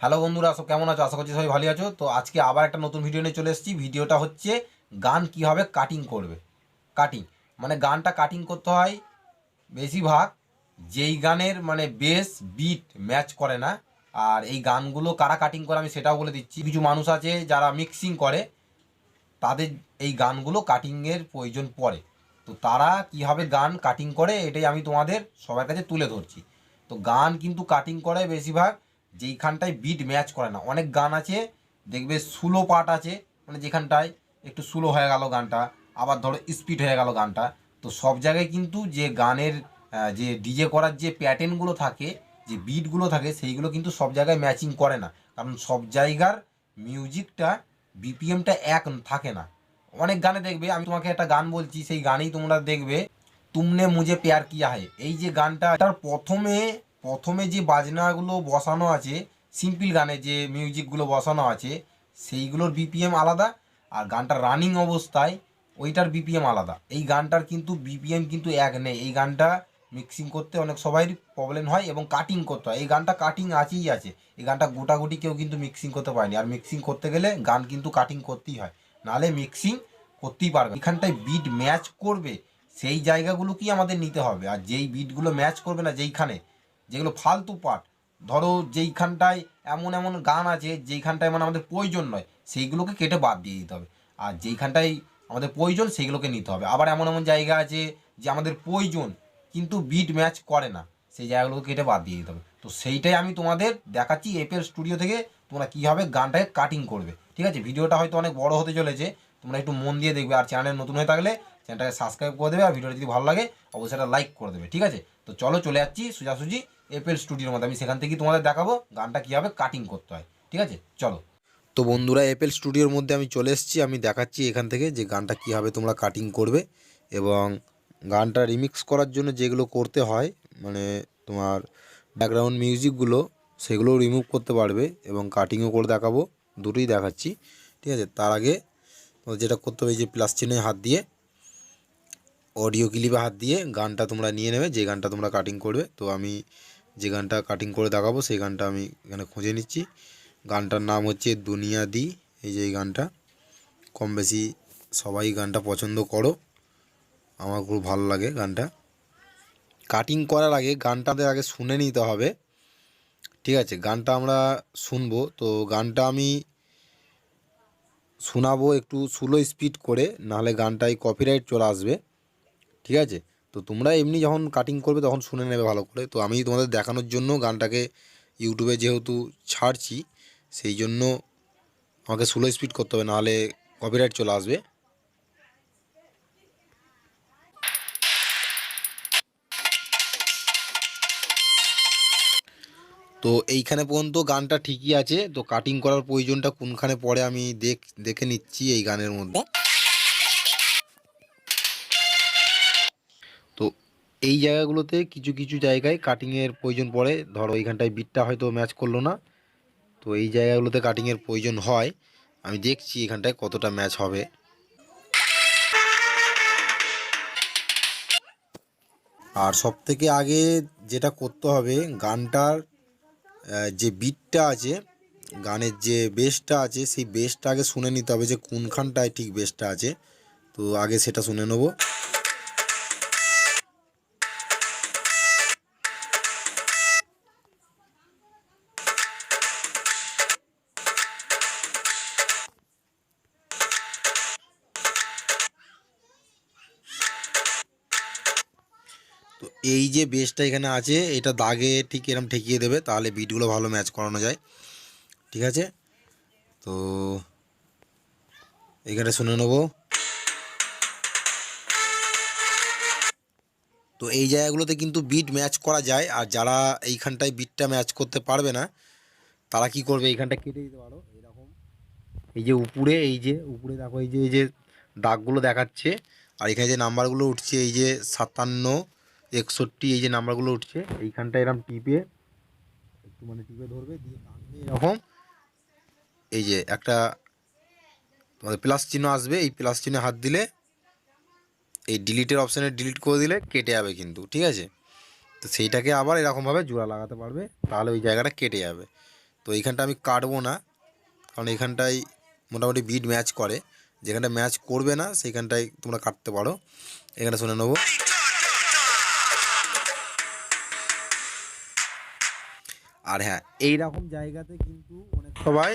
Hello বন্ধুরা, সব কেমন আছো? আশা করছি সবাই ভালো আছো। তো আজকে আবার একটা নতুন ভিডিও নিয়ে চলে এসেছি। ভিডিওটা হচ্ছে গান কীভাবে কাটিং করবে। কাটিং মানে গানটা কাটিং করতে হয় বেশিরভাগ যেই গানের মানে বেস বিট ম্যাচ করে না। আর এই গানগুলো কারা কাটিং করে আমি সেটাও বলে দিচ্ছি। কিছু মানুষ আছে যারা মিক্সিং করে, তাদের এই গানগুলো কাটিংয়ের প্রয়োজন পড়ে। তো তারা কীভাবে গান কাটিং করে, এটাই আমি তোমাদের সবার কাছে তুলে ধরছি। তো গান কিন্তু কাটিং করে বেশিরভাগ। যেইখানটায় বিট ম্যাচ করে না। অনেক গান আছে, দেখবে স্লো পার্ট আছে মানে যেখানটায় একটু স্লো হয়ে গেল গানটা, আবার ধরো স্পিড হয়ে গেল গানটা। তো সব জায়গায় কিন্তু যে গানের যে ডিজে করার যে প্যাটার্নগুলো থাকে, যে বিটগুলো থাকে, সেইগুলো কিন্তু সব জায়গায় ম্যাচিং করে না। কারণ সব জায়গার মিউজিকটা বিপিএমটা এক থাকে না। অনেক গানে দেখবে, আমি তোমাকে একটা গান বলছি, সেই গানেই তোমরা দেখবে, তুমনে মুজে প্যার কিয়া হয় এই যে গানটা তার প্রথমে প্রথমে যে বাজনাগুলো বসানো আছে সিম্পল গানে যে মিউজিকগুলো বসানো আছে, সেইগুলোর বিপিএম আলাদা আর গানটা রানিং অবস্থায় ওইটার বিপিএম আলাদা। এই গানটার কিন্তু বিপিএম কিন্তু এক নেই। এই গানটা মিক্সিং করতে অনেক সবাই প্রবলেম হয় এবং কাটিং করতে হয়। এই গানটা কাটিং আছেই আছে। এই গানটা গোটাগুটি কেউ কিন্তু মিক্সিং করতে পারেনি। আর মিক্সিং করতে গেলে গান কিন্তু কাটিং করতেই হয়। নাহলে মিক্সিং করতেই পারবে এখানটায় বিট ম্যাচ করবে, সেই জায়গাগুলো কি আমাদের নিতে হবে। আর যেই বিটগুলো ম্যাচ করবে না, যেইখানে যেগুলো ফালতু পার্ট ধরো যেইখানটায় এমন এমন গান আছে, যেইখানটায় মানে আমাদের প্রয়োজন নয়, সেইগুলোকে কেটে বাদ দিয়ে দিতে হবে। আর যেইখানটায় আমাদের প্রয়োজন, সেইগুলোকে নিতে হবে। আবার এমন এমন জায়গা আছে যে আমাদের প্রয়োজন, কিন্তু বিট ম্যাচ করে না, সেই জায়গাগুলোকে কেটে বাদ দিয়ে দিতে হবে। তো সেইটাই আমি তোমাদের দেখাচ্ছি এপের স্টুডিও থেকে, তোমরা কীভাবে গানটাকে কাটিং করবে। ঠিক আছে? ভিডিওটা হয়তো অনেক বড় হতে চলেছে, তোমরা একটু মন দিয়ে দেখবে। আর চ্যানেল নতুন হয়ে থাকলে চ্যানেলটাকে সাবস্ক্রাইব করে দেবে, আর ভিডিওটা যদি ভালো লাগে, অবশ্যই একটা লাইক করে দেবে। ঠিক আছে? তো চলো চলে যাচ্ছি সোজাসুজি এপেল স্টুডিওর মধ্যে। আমি সেখান থেকেই তোমাদের দেখাবো গানটা কীভাবে কাটিং করতে হয়। ঠিক আছে? চলো। তো বন্ধুরা এপেল স্টুডিওর মধ্যে আমি চলে এসেছি। আমি দেখাচ্ছি এখান থেকে যে গানটা কীভাবে তোমরা কাটিং করবে এবং গানটা রিমিক্স করার জন্য যেগুলো করতে হয় মানে তোমার ব্যাকগ্রাউন্ড মিউজিকগুলো সেগুলো রিমুভ করতে পারবে এবং কাটিংও করে দেখাবো। দুটোই দেখাচ্ছি। ঠিক আছে? তার আগে যেটা করতে হবে যে প্লাস চিহ্নে হাত দিয়ে অডিও ক্লিপে হাত দিয়ে গানটা তোমরা নিয়ে নেবে, যে গানটা তোমরা কাটিং করবে। তো আমি যে গানটা কাটিং করে দেখাবো, সেই গানটা আমি এখানে খুঁজে নিচ্ছি। গানটার নাম হচ্ছে দুনিয়া দি। এই যে এই গানটা, কম বেশি সবাই গানটা পছন্দ করো। আমার খুব ভালো লাগে গানটা। কাটিং করার আগে গানটা আগে শুনে নিতে হবে। ঠিক আছে, গানটা আমরা শুনব। তো গানটা আমি শোনাবো একটু স্লো স্পিড করে, নাহলে গানটায় কপিরাইট চলে আসবে। ঠিক আছে? তো তোমরা এমনি যখন কাটিং করবে তখন শুনে নেবে ভালো করে। তো আমি তোমাদের দেখানোর জন্য গানটাকে ইউটিউবে যেহেতু ছাড়ছি, সেই জন্য আমাকে স্লো স্পিড করতে হবে, নাহলে কপিরাইট চলে আসবে। তো এইখানে পর্যন্ত গানটা ঠিকই আছে। তো কাটিং করার প্রয়োজনটা কোনখানে পড়ে আমি দেখ, দেখে নিচ্ছি এই গানের মধ্যে। এই জায়গাগুলোতে কিছু কিছু জায়গায় কাটিংয়ের প্রয়োজন পড়ে। ধরো, এইখানটায় বিটটা হয়তো ম্যাচ করল না। তো এই জায়গাগুলোতে কাটিংয়ের প্রয়োজন হয়। আমি দেখছি এখানটায় কতটা ম্যাচ হবে। আর সব থেকে আগে যেটা করতে হবে, গানটার যে বিটটা আছে, গানের যে বেসটা আছে, সেই বেসটা আগে শুনে নিতে হবে যে কোনখানটায় ঠিক বেসটা আছে। তো আগে সেটা শুনে নেব। এই যে বেসটা এখানে আছে, এটা দাগে ঠিক এরম ঠেকিয়ে দেবে, তাহলে বিটগুলো ভালো ম্যাচ করানো যায়। ঠিক আছে? তো এখানে শুনে নেব। তো এই জায়গাগুলোতে কিন্তু বিট ম্যাচ করা যায়, আর যারা এইখানটায় বিটটা ম্যাচ করতে পারবে না, তারা কি করবে? এইখানটা কেটে দিতে পারো, এরকম। এই যে উপরে, এই যে, উপরে দেখো, এই যে এই যে দাগগুলো দেখাচ্ছে, আর এখানে যে নাম্বারগুলো উঠছে, এই যে সাতান্ন একষট্টি, এই যে নাম্বারগুলো উঠছে এইখানটা এরকম টিপে একটু মানে টিপে ধরবে, দিয়ে টানবে, এরকম। এই যে একটা তোমাদের প্লাস চিহ্ন আসবে, এই প্লাস চিহ্নে হাত দিলে এই ডিলিটের অপশানে ডিলিট করে দিলে কেটে যাবে কিন্তু, ঠিক আছে? তো সেইটাকে আবার এরকমভাবে জোড়া লাগাতে পারবে, তাহলে ওই জায়গাটা কেটে যাবে। তো এইখানটা আমি কাটবো না, কারণ এইখানটায় মোটামুটি বিট ম্যাচ করে। যেখানটা ম্যাচ করবে না, সেইখানটায় তোমরা কাটতে পারো। এখানে শুনে নেব। আর হ্যাঁ এই রকম জায়গাতে কিন্তু অনেক সবাই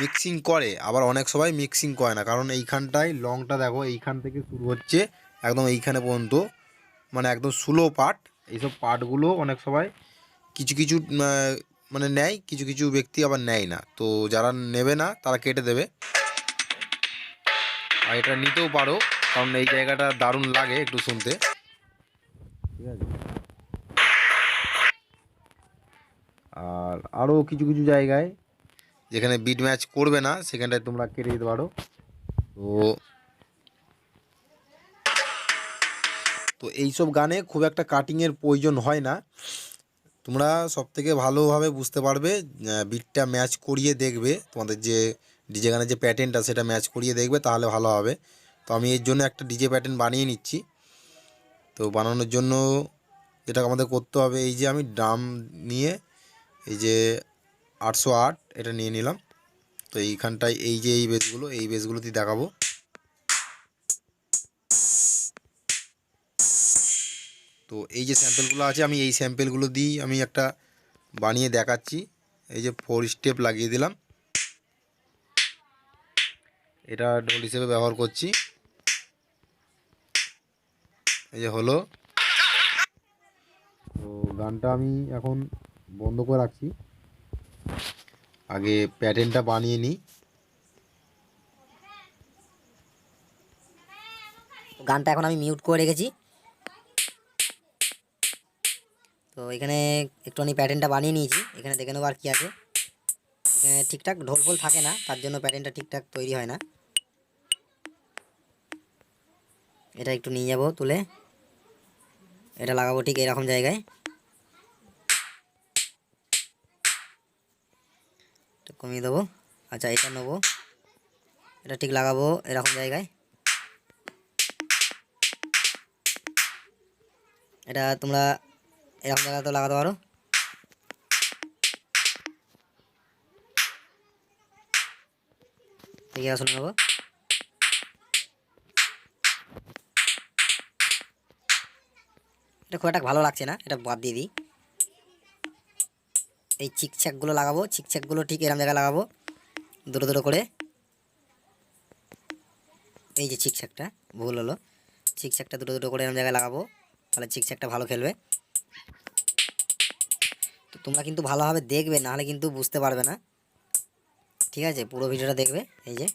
মিক্সিং করে, আবার অনেক সবাই মিক্সিং করে না। কারণ এইখানটায় লংটা দেখো, এইখান থেকে শুরু হচ্ছে একদম এইখানে পর্যন্ত। মানে একদম স্লো পার্ট এইসব পার্টগুলো অনেক সবাই কিছু কিছু মানে নেয়, কিছু কিছু ব্যক্তি আবার নেয় না। তো যারা নেবে না, তারা কেটে দেবে। আর এটা নিতেও পারো, কারণ এই জায়গাটা দারুণ লাগে একটু শুনতে। ঠিক আছে? আর আরও কিছু কিছু জায়গায় যেখানে বিট ম্যাচ করবে না, সেখানটায় তোমরা কেটে দিতে পারো। তো তো এইসব গানে খুব একটা কাটিংয়ের প্রয়োজন হয় না। তোমরা সব থেকে ভালোভাবে বুঝতে পারবে বিটটা ম্যাচ করিয়ে দেখবে। তোমাদের যে ডিজে গানের যে প্যাটার্নটা সেটা ম্যাচ করিয়ে দেখবে, তাহলে ভালো হবে। তো আমি এর জন্য একটা ডিজে প্যাটার্ন বানিয়ে নিচ্ছি। তো বানানোর জন্য যেটা আমাদের করতে হবে, এই যে আমি ড্রাম নিয়ে এই যে আটশো আট, এটা নিয়ে নিলাম। তো এইখানটায় এই যে এই বেসগুলো, এই বেসগুলোতেই দেখাবো। তো এই যে স্যাম্পেলগুলো আছে, আমি এই স্যাম্পেলগুলো দিয়েই আমি একটা বানিয়ে দেখাচ্ছি। এই যে ফোর স্টেপ লাগিয়ে দিলাম। এটা ঢোল হিসেবে ব্যবহার করছি। এই যে হলো। তো গানটা আমি এখন বন্ধ করে রাখছি। আগে প্যাটার্নটা বানিয়ে নিই। গানটা এখন আমি মিউট করে রেখেছি। তো এখানে একটুখানি প্যাটার্নটা বানিয়ে নিয়েছি। এখানে দেখে নেব আর কী আছে। এখানে ঠিকঠাক ঢোল ফোল থাকে না, তার জন্য প্যাটার্নটা ঠিকঠাক তৈরি হয় না। এটা একটু নিয়ে যাব তুলে। এটা লাগাবো ঠিক এরকম জায়গায়। কমিয়ে দেবো। আচ্ছা এটা নেব। এটা ঠিক লাগাবো এরকম জায়গায়। এটা তোমরা এরকম জায়গাতেও লাগাতে পারো। ঠিক আছে নেব। এটা খুব একটা ভালো লাগছে না, এটা বাদ দিয়ে দিই। এই চিকচাকগুলো লাগাবো, চিকচাকগুলো ঠিক এরম জায়গায় লাগাবো, দুটো দুটো করে। এই যে চিকচাকটা, ভুল হলো। চিকচাকটা দুটো দুটো করে এরম জায়গায় লাগাবো, তাহলে চিকচাকটা ভালো খেলবে। তো তোমরা কিন্তু ভালোভাবে দেখবে, নাহলে কিন্তু বুঝতে পারবে না। ঠিক আছে, পুরো ভিডিওটা দেখবে, এই যে।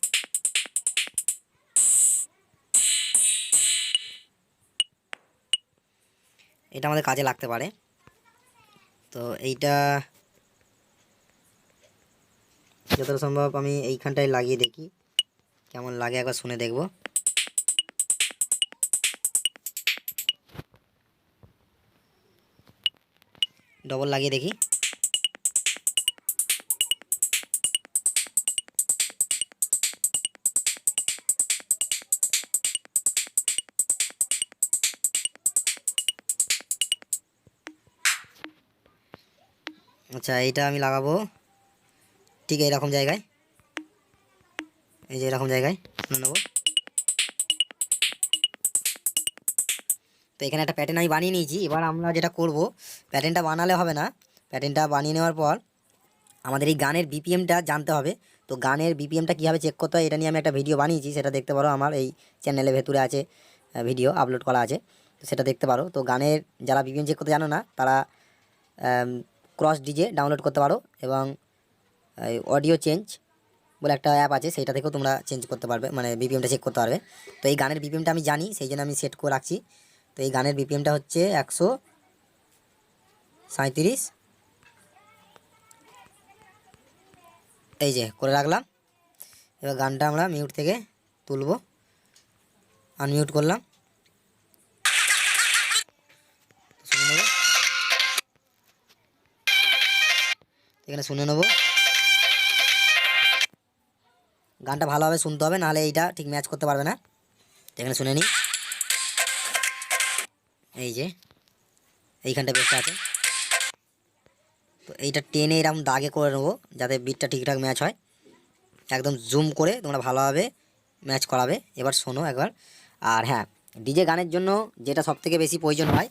এটা আমাদের কাজে লাগতে পারে। তো এইটা যতটা সম্ভব আমি এইখানটায় লাগিয়ে দেখি। কেমন লাগে একবার শুনে দেখব। ডবল লাগিয়ে দেখি। আচ্ছা এইটা আমি লাগাবো। ঠিক এইরকম জায়গায়? এই যে এরকম জায়গায় নেব। তো এখানে একটা প্যাটার্ন আমি বানিয়ে নিয়েছি। এবার আমরা যেটা করব প্যাটার্নটা বানালে হবে না। প্যাটার্নটা বানিয়ে নেওয়ার পর আমাদের এই গানের বিপিএমটা জানতে হবে। তো গানের বিপিএমটা কীভাবে চেক করতে হয়, এটা নিয়ে আমি একটা ভিডিও বানিয়েছি। সেটা দেখতে পারো আমার এই চ্যানেলের ভেতরে আছে ভিডিও আপলোড করা আছে। তো সেটা দেখতে পারো। তো গানের যারা বিপিএম চেক করতে জানো না, তারা ক্রস ডিজে ডাউনলোড করতে পারো এবং অডিও চেঞ্জ বলে একটা অ্যাপ আছে, সেইটা থেকেও তোমরা চেঞ্জ করতে পারবে মানে বিপিএমটা চেক করতে পারবে। তো এই গানের বিপিএমটা আমি জানি, সেই জন্য আমি সেট করে রাখছি। তো এই গানের বিপিএমটা হচ্ছে একশো সাঁত্রিশ এই যে, করে রাখলাম। এবার গানটা আমরা মিউট থেকে তুলবো। আনমিউট করলাম। এখানে শুনে নেব। গানটা ভালোভাবে শুনতে হবে, নাহলে এইটা ঠিক ম্যাচ করতে পারবে না। এখানে শুনে নিই এই যে, এইখানটা বেশটা আছে। তো এইটা টেনে এরকম দাগে করে নেব, যাতে বিটটা ঠিকঠাক ম্যাচ হয়। একদম জুম করে তোমরা ভালোভাবে ম্যাচ করাবে। এবার শোনো একবার। আর হ্যাঁ ডিজে গানের জন্য যেটা সব থেকে বেশি প্রয়োজন হয়,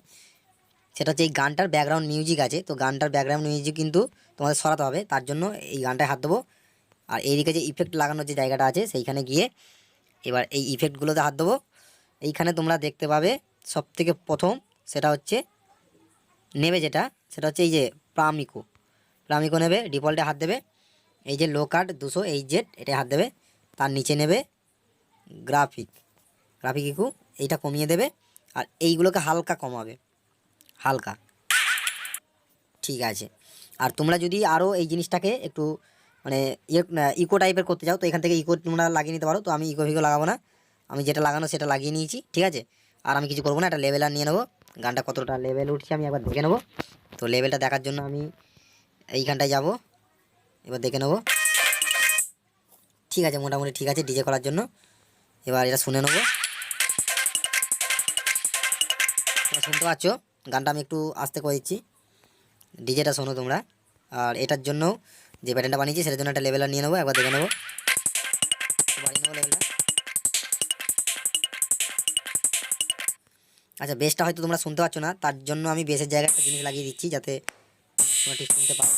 সেটা হচ্ছে এই গানটার ব্যাকগ্রাউন্ড মিউজিক আছে। তো গানটার ব্যাকগ্রাউন্ড মিউজিক কিন্তু তোমাদের সরাতে হবে। তার জন্য এই গানটায় হাত দেবো। আর এইদিকে যে ইফেক্ট লাগানোর যে জায়গাটা আছে, সেইখানে গিয়ে এবার এই ইফেক্টগুলোতে হাত দেবো। এইখানে তোমরা দেখতে পাবে সব থেকে প্রথম সেটা হচ্ছে নেবে যেটা, সেটা হচ্ছে এই যে প্রামিকো। প্রামিকো নেবে, ডিফল্টে হাত দেবে। এই যে লো কার্ড দুশো এই জেড এটা হাত দেবে। তার নিচে নেবে গ্রাফিক গ্রাফিক ইকু এইটা কমিয়ে দেবে আর এইগুলোকে হালকা কমাবে। হালকা। ঠিক আছে। আর তোমরা যদি আরও এই জিনিসটাকে একটু মানে ইকো টাইপের করতে চাও, তো এখান থেকে ইকো তোমরা লাগিয়ে নিতে পারো, তো আমি ইকো ফিকো লাগাবো না। আমি যেটা লাগানো সেটা লাগিয়ে নিয়েছি, ঠিক আছে? আর আমি কিছু করব না, একটা লেভেল আর নিয়ে নেব। গানটা কতটা লেভেল উঠছে আমি একবার দেখে নেব। তো লেভেলটা দেখার জন্য আমি এইখানটায় যাব, এবার দেখে নেব। ঠিক আছে, মোটামুটি ঠিক আছে ডিজে করার জন্য। এবার এটা শুনে নেব। শুনতে পাচ্ছ? গানটা আমি একটু আস্তে করে দিচ্ছি। ডিজেটা শোনো তোমরা। আর এটার জন্য যে প্যাটার্নটা বানিয়েছি, সেটার জন্য একটা লেভেলার নিয়ে নেব, একবার দেখে নেব। আচ্ছা বেসটা হয়তো তোমরা শুনতে পাচ্ছ না, তার জন্য আমি বেসের জায়গায় একটা জিনিস লাগিয়ে দিচ্ছি, যাতে তোমরা ঠিক শুনতে পাও।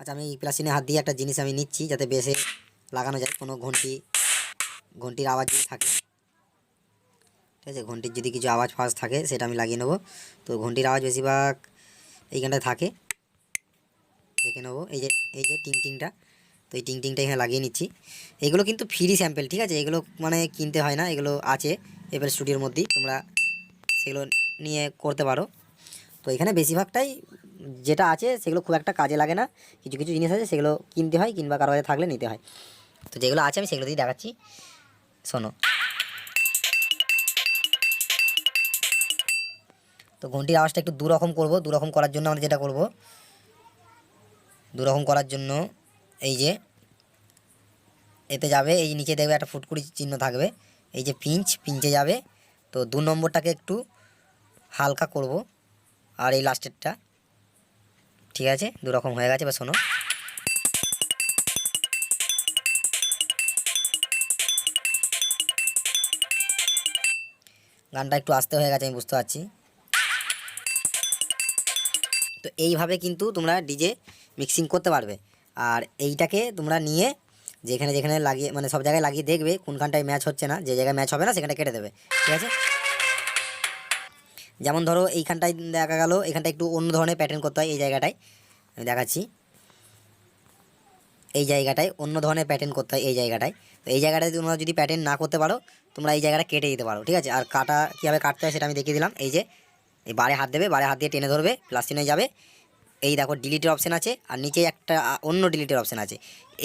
আচ্ছা আমি প্লাসিনে হাত দিয়ে একটা জিনিস আমি নিচ্ছি, যাতে বেসে লাগানো যায়, কোনো ঘন্টি, ঘন্টির আওয়াজ যদি থাকে। ঠিক আছে, ঘন্টির যদি কিছু আওয়াজ ফাওয়াজ থাকে, সেটা আমি লাগিয়ে নেব। তো ঘন্টির আওয়াজ বেশিরভাগ এইখানটায় থাকে। দেখে নেব, এই যে এই যে টিং টিংটা। তো এই টিং টিংটা এখানে লাগিয়ে নিচ্ছি। এগুলো কিন্তু ফ্রি স্যাম্পেল ঠিক আছে? এগুলো মানে কিনতে হয় না, এগুলো আছে এবার স্টুডিওর মধ্যেই, তোমরা সেগুলো নিয়ে করতে পারো। তো এখানে বেশিরভাগটাই যেটা আছে, সেগুলো খুব একটা কাজে লাগে না। কিছু কিছু জিনিস আছে, সেগুলো কিনতে হয়, কিংবা কারও থাকলে নিতে হয়। তো যেগুলো আছে, আমি সেগুলো দিয়ে দেখাচ্ছি। শোনো। তো ঘন্টির আওয়াজটা একটু দুরকম করব, দুরকম করার জন্য আমরা যেটা করব, দুরকম করার জন্য এই যে, এতে যাবে, এই নিচে দেখবে একটা ফুটকুড়ি চিহ্ন থাকবে, এই যে পিঞ্চ, পিঞ্চে যাবে, তো দু নম্বরটাকে একটু হালকা করব, আর এই লাস্টেরটা, ঠিক আছে? দুরকম হয়ে গেছে বা শোনো। গানটা একটু আস্তে হয়ে গেছে, আমি বুঝতে পারছি। তো এইভাবে কিন্তু তোমরা ডিজে মিক্সিং করতে পারবে। আর এইটাকে তোমরা নিয়ে যেখানে যেখানে লাগিয়ে মানে সব জায়গায় লাগিয়ে দেখবে, কোনখানটায় ম্যাচ হচ্ছে না, যে জায়গায় ম্যাচ হবে না সেখানটা কেটে দেবে। ঠিক আছে? যেমন ধরো এইখানটায় দেখা গেল এখানটা একটু অন্য ধরনের প্যাটার্ন করতে হয় এই জায়গাটায়। আমি দেখাচ্ছি। এই জায়গাটায় অন্য ধরনের প্যাটার্ন করতে হয় এই জায়গাটায়। তো এই জায়গাটায় তোমরা যদি প্যাটার্ন না করতে পারো, তোমরা এই জায়গাটা কেটে দিতে পারো। ঠিক আছে? আর কাটা কীভাবে কাটতে হয় সেটা আমি দেখিয়ে দিলাম। এই যে বারে হাত দেবে বারে হাত দিয়ে টেনে ধরবে প্লাস চিহ্নে যাবে। এই দেখো ডিলিটের অপশান আছে, আর নিচে একটা অন্য ডিলিটের অপশান আছে।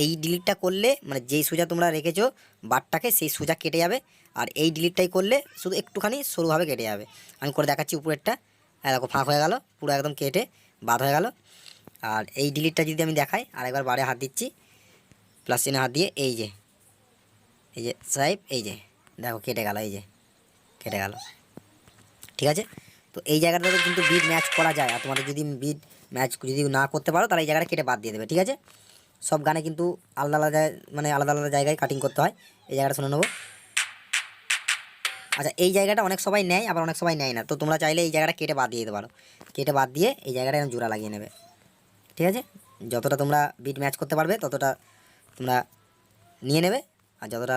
এই ডিলিটটা করলে মানে যেই সোজা তোমরা রেখেছো বারটাকে সেই সোজা কেটে যাবে। আর এই ডিলিটটাই করলে শুধু একটুখানি সরুভাবে কেটে যাবে। আমি করে দেখাচ্ছি উপরেরটা। দেখো ফাঁক হয়ে গেল, পুরো একদম কেটে বাদ হয়ে গেল। আর এই ডিলিটটা যদি আমি দেখাই, আরেকবার বারে হাত দিচ্ছি প্লাস চিহ্নে হাত দিয়ে এই যে এই যে সাইপ এই যে, দেখো কেটে গেল, এই যে, কেটে গেল। ঠিক আছে? তো এই জায়গাটাতে কিন্তু বিট ম্যাচ করা যায়। আর তোমাদের যদি বিট ম্যাচ যদি না করতে পারো, তাহলে এই জায়গাটা কেটে বাদ দিয়ে দেবে, ঠিক আছে? সব গানে কিন্তু আলাদা আলাদা মানে আলাদা আলাদা জায়গায় কাটিং করতে হয়। এই জায়গাটা শুনে নেব। আচ্ছা এই জায়গাটা অনেক সবাই নেয়, আবার অনেক সবাই নেয় না। তো তোমরা চাইলে এই জায়গাটা কেটে বাদ দিয়ে দিতে পারো। কেটে বাদ দিয়ে এই জায়গাটা জোড়া লাগিয়ে নেবে। ঠিক আছে? যতটা তোমরা বিট ম্যাচ করতে পারবে, ততটা তোমরা নিয়ে নেবে। আর যতটা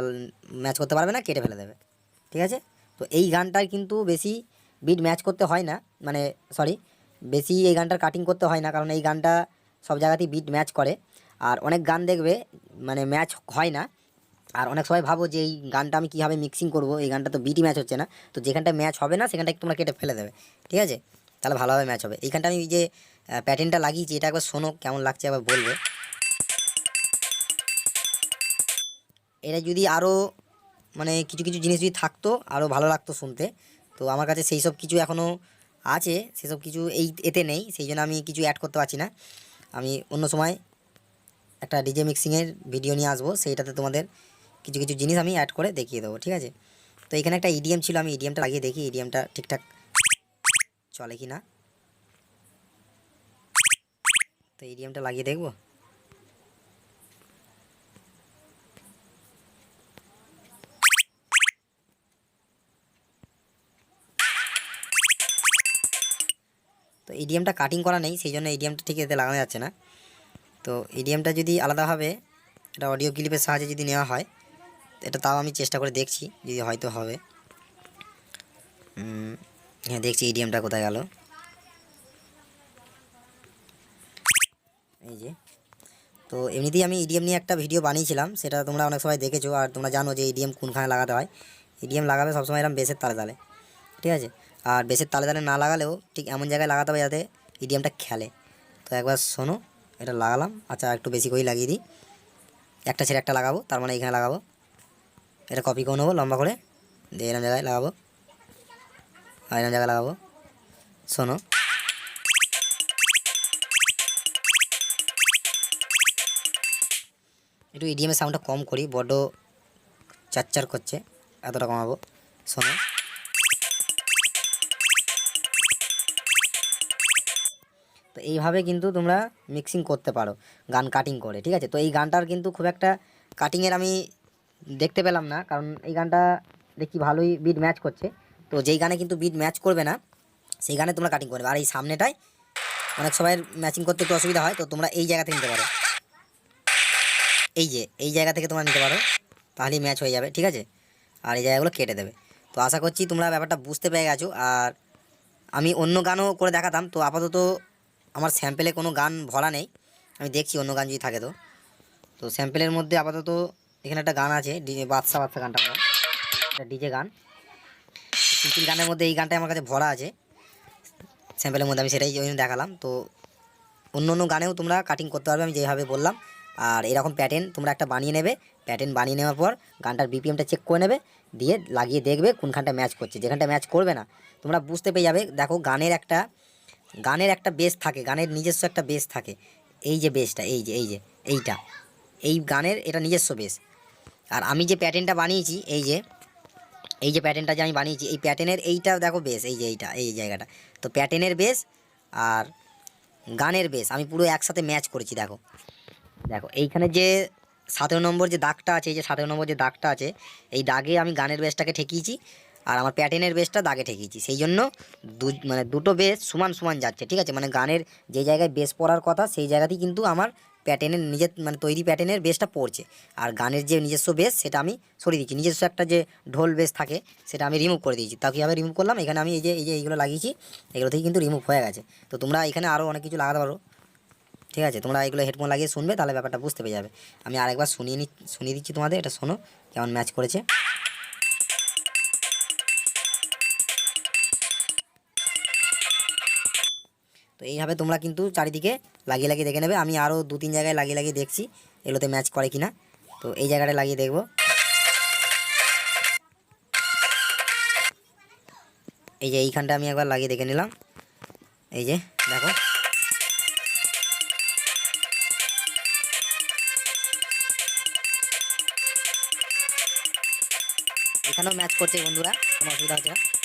ম্যাচ করতে পারবে না, কেটে ফেলে দেবে। ঠিক আছে? তো এই গানটার কিন্তু বেশি বিট ম্যাচ করতে হয় না মানে সরি বেশি এই গানটার কাটিং করতে হয় না, কারণ এই গানটা সব জায়গাতেই বিট ম্যাচ করে। আর অনেক গান দেখবে মানে ম্যাচ হয় না। আর অনেক সময় ভাবো যে এই গানটা আমি কীভাবে মিক্সিং করব, এই গানটা তো বিটি ম্যাচ হচ্ছে না। তো যেখানটা ম্যাচ হবে না সেখানটা তোমরা কেটে ফেলে দেবে, ঠিক আছে? তাহলে ভালোভাবে ম্যাচ হবে। এইখানটা আমি যে প্যাটার্নটা লাগিয়েছি, এটা একবার শোনো, কেমন লাগছে আবার বলবে। এটা যদি আরও মানে কিছু কিছু জিনিস যদি থাকতো আরও ভালো লাগতো শুনতে। তো আমার কাছে সেই সব কিছু এখনও আছে সেসব কিছু এই এতে নেই, সেই জন্য আমি কিছু অ্যাড করতে পারছি না। আমি অন্য সময় একটা ডিজে মিক্সিংয়ের ভিডিও নিয়ে আসব, সেইটাতে তোমাদের কিছু কিছু জিনিস আমি অ্যাড করে দেখিয়ে দেবো, ঠিক আছে? তো এখানে একটা ইডিএম ছিল, আমি ইডিএমটা লাগিয়ে দেখি ইডিএমটা ঠিকঠাক চলে কি না তো ইডিএমটা লাগিয়ে দেখব? তো ইডিএমটা কাটিং করা নেই সেই জন্য ইডিএমটা ঠিক এতে লাগানো যাচ্ছে না। তো ইডিএমটা যদি আলাদাভাবে এটা অডিও ক্লিপের সাহায্যে যদি নেওয়া হয় এটা তাও আমি চেষ্টা করে দেখছি যদি হয়তো হবে। হ্যাঁ দেখছি ইডিএমটা কোথায় গেল। এই যে। তো এমনিতেই আমি ইডিএম নিয়ে একটা ভিডিও বানিয়েছিলাম সেটা তোমরা অনেক সময় দেখেছ আর তোমরা জানো যে ইডিএম কোনখানে লাগাতে হয়। ইডিএম লাগাবে সবসময় এরকম বেসের তালে তালে ঠিক আছে? আর বেসের তালে তালে না লাগালেও ঠিক এমন জায়গায় লাগাতে হবে যাতে ইডিএমটা খেলে। তো একবার শোনো, এটা লাগালাম। আচ্ছা একটু বেশি করেই লাগিয়ে দিই। একটা ছেড়ে একটা লাগাবো, তার মানে এখানে লাগাবো। এটা কপি করে নেব লম্বা করে। দিয়ে এরকম জায়গায় লাগাবো। আর এরকম জায়গায় লাগাবো। শোনো। একটু ইডিএমের সাউন্ডটা কম করি, বড্ড চারচার করছে, এতটা কমাবো। শোনো। তো এইভাবে কিন্তু তোমরা মিক্সিং করতে পারো, গান কাটিং করে, ঠিক আছে? তো এই গানটার কিন্তু খুব একটা কাটিংয়ের আমি দেখতে পেলাম না, কারণ এই গানটা দেখি ভালোই বিট ম্যাচ করছে। তো যেই গানে কিন্তু বিট ম্যাচ করবে না, সেই গানে তোমরা কাটিং করবে। আর এই সামনেটায় অনেক সময় ম্যাচিং করতে একটু অসুবিধা হয়, তো তোমরা এই জায়গা থেকে নিতে পারো। এই যে, এই জায়গা থেকে তোমরা নিতে পারো, তাহলেই ম্যাচ হয়ে যাবে, ঠিক আছে? আর এই জায়গাগুলো কেটে দেবে। তো আশা করছি তোমরা ব্যাপারটা বুঝতে পেরে গেছো। আর আমি অন্য গানও করে দেখাতাম, তো আপাতত আমার স্যাম্পেলে কোনো গান ভরা নেই। আমি দেখছি অন্য গান যদি থাকে তো। তো স্যাম্পেলের মধ্যে আপাতত এখানে একটা গান আছে ডিজে বাদশা বাদশা গানটা আমার একটা ডিজে গান। সিম্পল গানের মধ্যে এই গানটা আমার কাছে ভরা আছে। স্যাম্পেলের মধ্যে আমি সেটাই ওই জন্য দেখালাম। তো অন্য অন্য গানেও তোমরা কাটিং করতে পারবে, আমি যেভাবে বললাম। আর এরকম প্যাটার্ন তোমরা একটা বানিয়ে নেবে। প্যাটার্ন বানিয়ে নেওয়ার পর গানটার বিপিএমটা চেক করে নেবে। দিয়ে লাগিয়ে দেখবে কোনখানটা ম্যাচ করছে। যেখানটা ম্যাচ করবে না, তোমরা বুঝতে পেরে যাবে। দেখো গানের একটা গানের একটা বেস থাকে, গানের নিজস্ব একটা বেস থাকে। এই যে বেসটা এই যে এই যে, এইটা। এই গানের এটা নিজস্ব বেস আর আমি যে প্যাটার্নটা বানিয়েছি, এই যে এই যে প্যাটার্নটা যে আমি বানিয়েছি, এই প্যাটার্নের এইটা দেখো বেস এই যে এইটা, এই জায়গাটা। তো প্যাটার্নের বেস আর গানের বেস আমি পুরো একসাথে ম্যাচ করেছি, দেখো। দেখো, এইখানে যে সতেরো নম্বর যে দাগটা আছে, এই যে সতেরো নম্বর যে দাগটা আছে, এই দাগে আমি গানের বেসটাকে ঠেকিয়েছি। আর আমার প্যাটার্নের বেসটা দাগে ঠেকিয়েছি। সেই জন্য দু মানে দুটো বেস সমান সমান যাচ্ছে, ঠিক আছে? মানে গানের যে জায়গায় বেস পড়ার কথা, সেই জায়গাতেই কিন্তু আমার প্যাটার্নের নিজের মানে তৈরি প্যাটার্নের বেসটা পড়ছে। আর গানের যে নিজস্ব বেস, সেটা আমি সরিয়ে দিচ্ছি নিজস্ব একটা যে ঢোল বেস থাকে, সেটা আমি রিমুভ করে দিয়েছি। তা কীভাবে রিমুভ করলাম, এখানে আমি এই যে এই যে এইগুলো লাগিয়েছি, এগুলো থেকে কিন্তু রিমুভ হয়ে গেছে। তো তোমরা এখানে আরও অনেক কিছু লাগাতে পারো, ঠিক আছে? তোমরা এগুলো হেডফোন লাগিয়ে শুনবে, তাহলে ব্যাপারটা বুঝতে পেরে যাবে। আমি আরেকবার শুনিয়ে নি, শুনিয়ে দিচ্ছি তোমাদের, এটা শোনো, কেমন ম্যাচ করেছে। তো এইভাবে তোমরা কিন্তু চারিদিকে লাগিয়ে লাগিয়ে দেখে নেবে। আমি আরও দু তিন জায়গায় লাগিয়ে লাগিয়ে দেখছি, এগুলোতে ম্যাচ করে কিনা। তো এই জায়গাটা লাগিয়ে দেখব। এই যে এইখানটা আমি একবার লাগিয়ে দেখে নিলাম। এই যে, দেখো। এখানেও ম্যাচ করছে বন্ধুরা, কোনো অসুবিধা হচ্ছে না।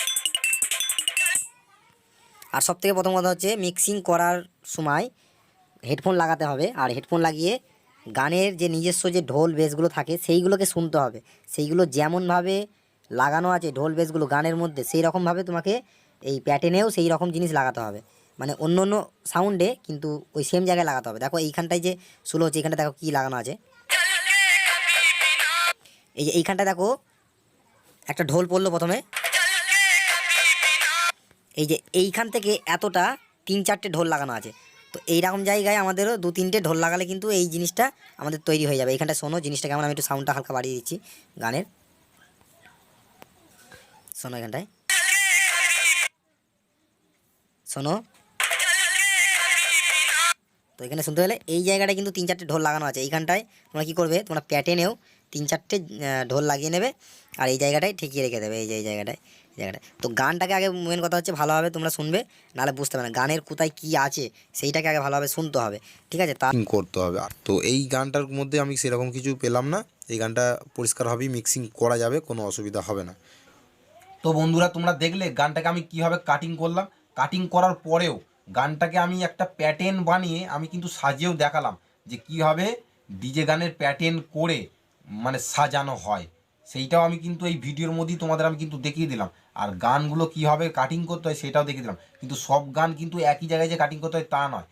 আর সব থেকে প্রথম কথা হচ্ছে মিক্সিং করার সময় হেডফোন লাগাতে হবে। আর হেডফোন লাগিয়ে গানের যে নিজস্ব যে ঢোল বেসগুলো থাকে, সেইগুলোকে শুনতে হবে। সেইগুলো যেমনভাবে লাগানো আছে ঢোল বেসগুলো গানের মধ্যে সেই রকমভাবে তোমাকে এই প্যাটার্নেও সেই রকম জিনিস লাগাতে হবে। মানে অন্য অন্য সাউন্ডে কিন্তু ওই সেম জায়গায় লাগাতে হবে। দেখো এইখানটায় যে স্লো হচ্ছে এইখানটা দেখো কী লাগানো আছে। এই যে এইখানটা দেখো একটা ঢোল পড়ল প্রথমে। এই যে এইখান থেকে এতটা তিন চারটে ঢোল লাগানো আছে। তো এইরকম জায়গায় আমাদেরও দু তিনটে ঢোল লাগালে কিন্তু এই জিনিসটা আমাদের তৈরি হয়ে যাবে। এইখানটা শোনো জিনিসটা কেমন আমি একটু সাউন্ডটা হালকা বাড়িয়ে দিচ্ছি গানের। শোনো এখানটায় শোনো। তো এখানে শুনতে পেলে এই জায়গাটায় কিন্তু তিন চারটে ঢোল লাগানো আছে। এইখানটায় তোমরা কী করবে, তোমরা প্যাটেনেও তিন চারটে ঢোল লাগিয়ে নেবে আর এই জায়গাটায় ঠেকিয়ে রেখে দেবে। এই যে, এই জায়গাটায়। এই জায়গাটায় তো গানটাকে আগে মেন কথা হচ্ছে ভালোভাবে তোমরা শুনবে নাহলে বুঝতে পারবে না। গানের কোথায় কী আছে সেইটাকে আগে ভালোভাবে শুনতে হবে ঠিক আছে? তা করতে হবে। তো এই গানটার মধ্যে আমি সেরকম কিছু পেলাম না। এই গানটা পরিষ্কারভাবেই মিক্সিং করা যাবে কোনো অসুবিধা হবে না। তো বন্ধুরা তোমরা দেখলে গানটাকে আমি কীভাবে কাটিং করলাম? কাটিং করার পরেও গানটাকে আমি একটা প্যাটার্ন বানিয়ে আমি কিন্তু সাজিয়েও দেখালাম যে কীভাবে ডিজে গানের প্যাটার্ন করে মানে সাজানো হয়। সেইটাও আমি কিন্তু এই ভিডিওর মধ্যেই তোমাদের আমি কিন্তু দেখিয়ে দিলাম। আর গানগুলো কীভাবে কাটিং করতে হয় সেটাও দেখিয়ে দিলাম। কিন্তু সব গান কিন্তু একই জায়গায় যে কাটিং করতে হয় তা নয়।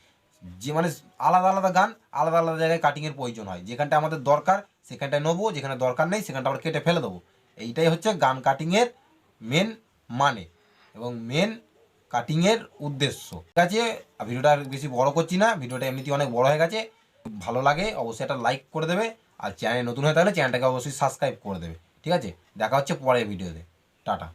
যে মানে আলাদা আলাদা গান, আলাদা আলাদা জায়গায় কাটিংয়ের প্রয়োজন হয়। যেখানটা আমাদের দরকার, সেখানটায় নেব, যেখানে দরকার নেই, সেখানটা আমরা কেটে ফেলে দেবো। এইটাই হচ্ছে গান কাটিংয়ের মেন মানে এবং মেন কাটিংয়ের উদ্দেশ্য। ঠিক আছে ভিডিওটা আর বেশি বড় করছি না। ভিডিওটা এমনিতেই অনেক বড় হয়ে গেছে। ভালো লাগে, অবশ্যই একটা লাইক করে দেবে। আর চ্যানেল নতুন হয়ে থাকলে চ্যানেলটাকে অবশ্যই সাবস্ক্রাইব করে দেবে। ঠিক আছে? দেখা হচ্ছে পরের ভিডিওতে টাটা।